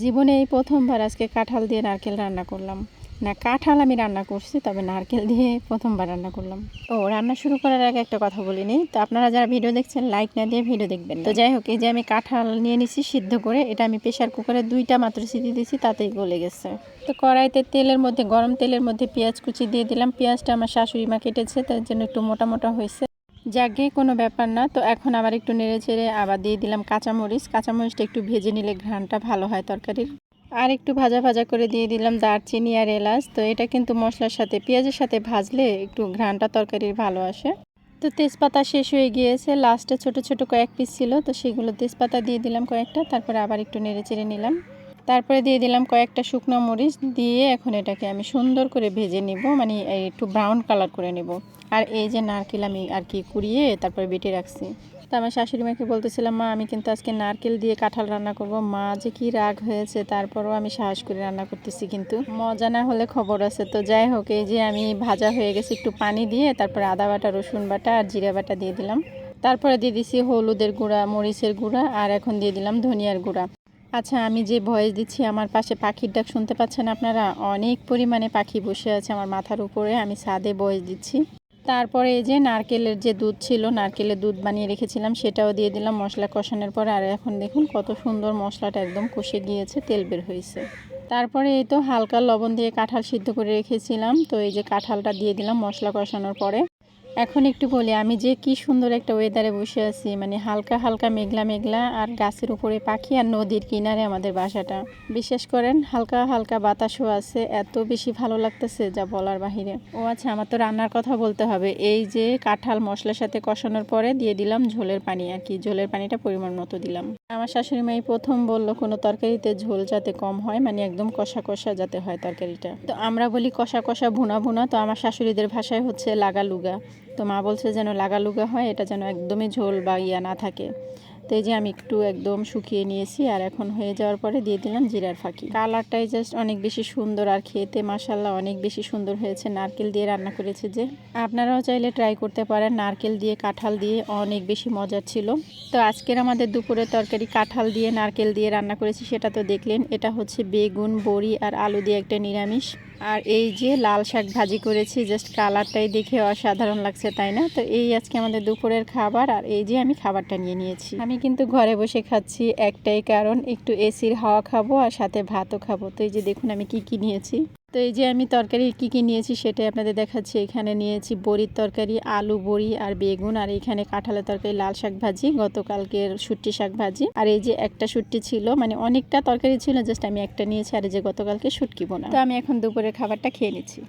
জীবনে এই প্রথমবার আজকে কাঁঠাল দিয়ে নারকেল রান্না করলাম। না, কাঁঠাল আমি রান্না করছি, তবে নারকেল দিয়ে প্রথমবার রান্না করলাম। ও, রান্না শুরু করার আগে একটা কথা বলিনি তো আপনারা যারা ভিডিও দেখছেন, লাইক না দিয়ে ভিডিও দেখবেন তো যাই হোক, এই যে আমি কাঁঠাল নিয়ে নিছি সিদ্ধ করে, এটা আমি প্রেশার কুকারে দুইটা মাত্র সিটি দিয়েছি তাতেই গলে গেছে। তো কড়াইতে তেলের মধ্যে, গরম তেলের মধ্যে পেঁয়াজ কুচি দিয়ে দিলাম। পেঁয়াজটা আমার শাশুড়ি মা কেটেছে, তার জন্য একটু মোটা মোটা হয়েছে। যাকে কোনো ব্যাপার না। তো এখন আবার একটু নেড়ে চেড়ে আবার দিয়ে দিলাম কাঁচামরিচ। কাঁচামরিচটা একটু ভেজে নিলে ঘ্রাণটা ভালো হয় তরকারির। আর একটু ভাজা ভাজা করে দিয়ে দিলাম দারচিনি আর এলাচ। তো এটা কিন্তু মশলার সাথে, পেঁয়াজের সাথে ভাজলে একটু ঘ্রাণটা তরকারির ভালো আসে। তো তেজপাতা শেষ হয়ে গিয়েছে। লাস্টে ছোট ছোট কয়েক পিস ছিল। তো সেগুলো তেজপাতা দিয়ে দিলাম কয়েকটা। তারপরে আবার একটু নেড়ে চেড়ে নিলাম। তারপরে দিয়ে দিলাম কয়েকটা শুকনো মরিচ দিয়ে এখন এটাকে আমি সুন্দর করে ভেজে নিব মানে একটু ব্রাউন কালার করে নেব। আর এই যে নারকেল আমি আর কি কুড়িয়ে তারপরে বেটে রাখছি। তো আমার শাশুড়ি মাকে বলতেছিলাম, মা, আমি কিন্তু আজকে নারকেল দিয়ে কাঁঠাল রান্না করব। মা যে কি রাগ হয়েছে, তারপরও আমি সাহস করে রান্না করতেছি কিন্তু। মজা না হলে খবর আছে। তো যাই হোক, এই যে আমি ভাজা হয়ে গেছে একটু পানি দিয়ে, তারপরে আদা বাটা, রসুন বাটা আর জিরা বাটা দিয়ে দিলাম। তারপরে দিয়ে দিছি হলুদের গুঁড়া, মরিচের গুঁড়া, আর এখন দিয়ে দিলাম ধনিয়ার গুঁড়া। আচ্ছা আমি যে ভয়েস দিচ্ছি, আমার পাশে পাখির ডাক শুনতে পাচ্ছেন আপনারা? অনেক পরিমাণে পাখি বসে আছে আমার মাথার উপরে, আমি ছাদে ভয়েস দিচ্ছি। তারপরে এই যে নারকেলের যে দুধ ছিল, নারকেলের দুধ বানিয়ে রেখেছিলাম, সেটাও দিয়ে দিলাম মশলা কষানোর পর। আর এখন দেখুন, কত সুন্দর মশলাটা একদম কষে গিয়েছে, তেল বের হয়েছে। তারপরে এই তো হালকা লবণ দিয়ে কাঁঠাল সিদ্ধ করে রেখেছিলাম। তো এই যে কাঁঠালটা দিয়ে দিলাম মশলা কষানোর পরে। এখন একটু বলি, আমি যে কি সুন্দর একটা ওয়েদারে বসে আছি মানে হালকা হালকা মেঘলা মেঘলা আর গাছের উপরে পাখি আর নদীর কিনারে আমাদের বাসাটা। বিশেষ করেন হালকা হালকা বাতাসও আছে, এত বেশি ভালো লাগতেছে যা বলার বাহিরে। ও আচ্ছা আমার তো রান্নার কথা বলতে হবে। এই যে কাঁঠাল মশলার সাথে কষানোর পরে দিয়ে দিলাম ঝোলের পানি আর কি, ঝোলের পানিটা পরিমাণ মতো দিলাম। আমার শাশুড়ি মাই প্রথম বলল, কোনো তরকারিতে ঝোল যাতে কম হয় মানে একদম কষা কষা যাতে হয় তরকারিটা। তো আমরা বলি কষা কষা ভুনা ভুনা, তো আমার শাশুড়িদের ভাষায় হচ্ছে লাগা লুগা তো মা বলছে যেন লাগালুগা হয়, এটা যেন একদমই ঝোল বা ইয়া না থাকে। তো এই যে আমি একটু একদম শুকিয়ে নিয়েছি আর এখন হয়ে যাওয়ার পরে দিয়ে দিলাম জিরার ফাঁকি। কালারটাই জাস্ট অনেক বেশি সুন্দর আর খেতে মাসাল্লাহ অনেক বেশি সুন্দর হয়েছে। নারকেল দিয়ে রান্না করেছে যে। আপনারাও চাইলে ট্রাই করতে পারেন। নারকেল দিয়ে, কাঁঠাল দিয়ে অনেক বেশি মজার ছিল। তো আজকের আমাদের দুপুরের তরকারি কাঁঠাল দিয়ে, নারকেল দিয়ে রান্না করেছি সেটা তো দেখলেন। এটা হচ্ছে বেগুন, বড়ি আর আলু দিয়ে একটা নিরামিষ। আর এই যে লাল শাক ভাজি করেছি জাস্ট কালারটাই দেখে অসাধারণ লাগছে, তাই না? তো এই আজকে আমাদের দুপুরের খাবার, আর এই যে আমি খাবারটা নিয়ে নিয়েছি। আমি কিন্তু ঘরে বসে খাচ্ছি, একটাই কারণ, একটু এসির হাওয়া খাব আর সাথে ভাতও খাব। তো এই যে দেখুন আমি কি কি নিয়েছি। তো এই যে আমি তরকারি কি কি নিয়েছি সেটাই আপনাদের দেখাচ্ছি। এখানে নিয়েছি বড়ির তরকারি, আলু, বড়ি আর বেগুন। আর এখানে কাঁঠালের তরকারি, লাল শাক ভাজি, গতকালকের শুট্টি শাক ভাজি। আর এই যে একটা শুট্টি ছিল মানে অনেকটা তরকারি ছিল, জাস্ট আমি একটা নিয়েছি। আর এই যে গতকালকে শুটকি বোনা। তো আমি এখন দুপুরের খাবারটা খেয়ে নিচ্ছি।